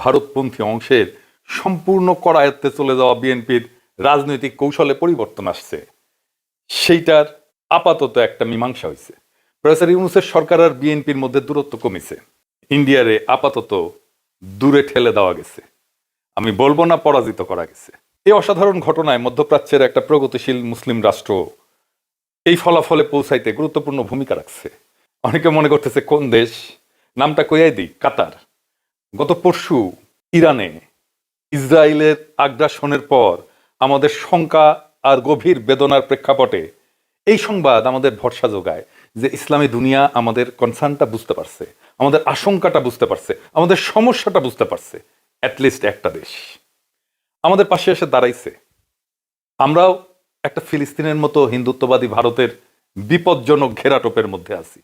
ভারতপন্থী অংশের সম্পূর্ণ করায়ত্তে চলে যাওয়া বিএনপির রাজনৈতিক কৌশলে পরিবর্তন আসছে। সেইটার আপাতত একটা মীমাংসা হয়েছে প্রফেসর ইউনুসের সরকার আর বিএনপির মধ্যে দূরত্ব কমেছে। ইন্ডিয়ারে আপাতত দূরে ঠেলে দেওয়া গেছে। আমি বলব না পরাজিত করা গেছে। এই অসাধারণ ঘটনায় মধ্যপ্রাচ্যের একটা প্রগতিশীল মুসলিম রাষ্ট্র এই ফলাফলে পৌঁছাইতে গুরুত্বপূর্ণ ভূমিকা রাখছে। অনেকে মনে করতেছে, কোন দেশ? নামটা কইয়াই দিই, কাতার। গত পরশু ইরানে ইসরায়েলের আগ্রাসনের পর আমাদের শঙ্কা আর গভীর বেদনার প্রেক্ষাপটে এই সংবাদ আমাদের ভরসা যোগায় যে ইসলামী দুনিয়া আমাদের কনসার্নটা বুঝতে পারছে, আমাদের আশঙ্কাটা বুঝতে পারছে, আমাদের সমস্যাটা বুঝতে পারছে অ্যাটলিস্ট একটা দেশ। আমাদের পাশে এসে দাঁড়াইছে। আমরাও একটা ফিলিস্তিনের মতো হিন্দুত্ববাদী ভারতের বিপজ্জনক ঘেরাটোপের মধ্যে আছি।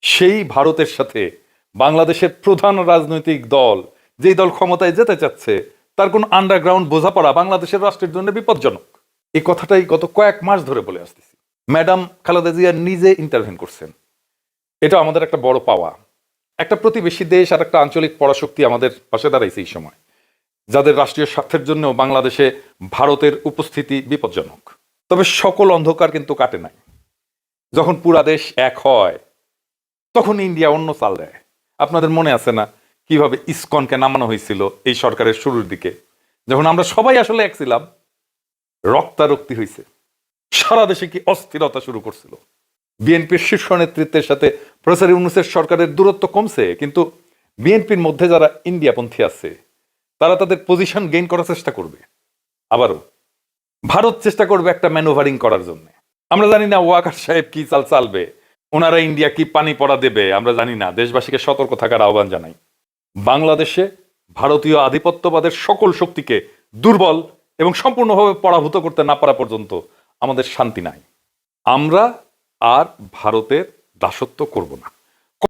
সেই ভারতের সাথে বাংলাদেশের প্রধান রাজনৈতিক দল, যেই দল ক্ষমতায় যেতে চাচ্ছে, তার কোন আন্ডারগ্রাউন্ড বোঝাপড়া বাংলাদেশের রাষ্ট্রের জন্য বিপজ্জনক। এই কথাটাই গত কয়েক মাস ধরে বলে আসতেছি। ম্যাডাম খালেদা জিয়া নিজে ইন্টারভেন করছেন। এটা আমাদের একটা বড় পাওয়া। একটা প্রতিবেশী দেশ আর একটা আঞ্চলিক পরাশক্তি আমাদের পাশে দাঁড়াইছে এই সময়, যাদের রাষ্ট্রীয় স্বার্থের জন্য বাংলাদেশে ভারতের উপস্থিতি বিপজ্জনক। তবে সকল অন্ধকার কিন্তু কাটে নাই। যখন পুরা দেশ এক হয়, তখন ইন্ডিয়া অন্য চাল দেয়। আপনাদের মনে আছে না কীভাবে ইসকনকে নামানো হয়েছিল এই সরকারের শুরুর দিকে? যখন আমরা সবাই আসলে এক ছিলাম, রক্তারক্তি হয়েছে সারা দেশে কি অস্থিরতা শুরু করছিল? বিএনপির শীর্ষ নেতৃত্বের সাথে প্রফেসর ইউনুসের সরকারের দূরত্ব কমছে, কিন্তু বিএনপির মধ্যে যারা ইন্ডিয়াপন্থী আছে, তারা তাদের পজিশন গেইন করার চেষ্টা করবে। আবারও, ভারত চেষ্টা করবে একটা ম্যানোভারিং করার জন্য। আমরা জানি না ওয়াকার সাহেব কি চাল চালবে। ওনারা ইন্ডিয়া কি পানি পড়া দেবে, আমরা জানি না। দেশবাসীকে সতর্ক থাকার আহ্বান জানাই। বাংলাদেশে ভারতীয় আধিপত্যবাদের সকল শক্তিকে দুর্বল এবং সম্পূর্ণভাবে পরাভূত করতে না পারা পর্যন্ত আমাদের শান্তি নাই। আমরা আর ভারতের দাসত্ব করব না।